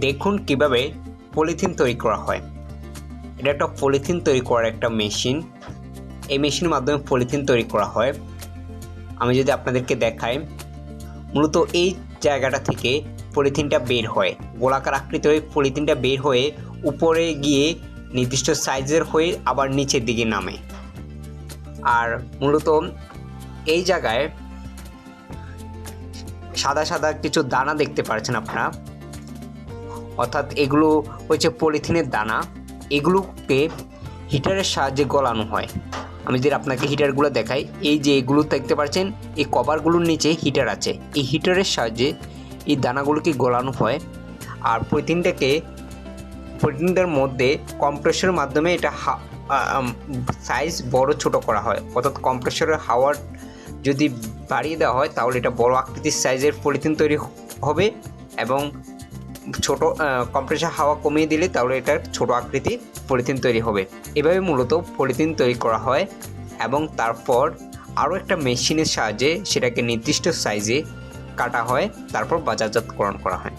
দেখুন কীভাবে পলিথিন তৈরি করা হয়। এটা একটা পলিথিন তৈরি করার একটা মেশিন। এই মেশিনের মাধ্যমে পলিথিন তৈরি করা হয়। আমি যদি আপনাদেরকে দেখাই, মূলত এই জায়গাটা থেকে পলিথিনটা বের হয়। গোলাকার আকৃতি হয়ে পলিথিনটা বের হয়ে উপরে গিয়ে নির্দিষ্ট সাইজের হয়ে আবার নিচের দিকে নামে। আর মূলত এই জায়গায় সাদা সাদা কিছু দানা দেখতে পাচ্ছেন আপনারা। অর্থাৎ এগুলো হচ্ছে পলিথিনের দানা। এগুলোকে হিটারের সাহায্যে গলানো হয়। আমি যদি আপনাকে হিটারগুলো দেখাই, এই যে এগুলো দেখতে পাচ্ছেন, এই কভারগুলোর নিচে হিটার আছে। এই হিটারের সাহায্যে এই দানাগুলোকে গলানো হয়। আর পলিথিনটাকে, পলিথিনটার মধ্যে কম্প্রেসরের মাধ্যমে এটা সাইজ বড় ছোট করা হয়। অর্থাৎ কম্প্রেসরের হাওয়ার যদি বাড়িয়ে দেওয়া হয়, তাহলে এটা বড় আকৃতির সাইজের পলিথিন তৈরি হবে এবং ছোট কম্প্রেসার হাওয়া কমিয়ে দিলে তাহলে এটার ছোট আকৃতি পলিথিন তৈরি হবে। এভাবে মূলত পলিথিন তৈরি করা হয় এবং তারপর আরও একটা মেশিনের সাহায্যে সেটাকে নির্দিষ্ট সাইজে কাটা হয়, তারপর বাজারজাতকরণ করা হয়।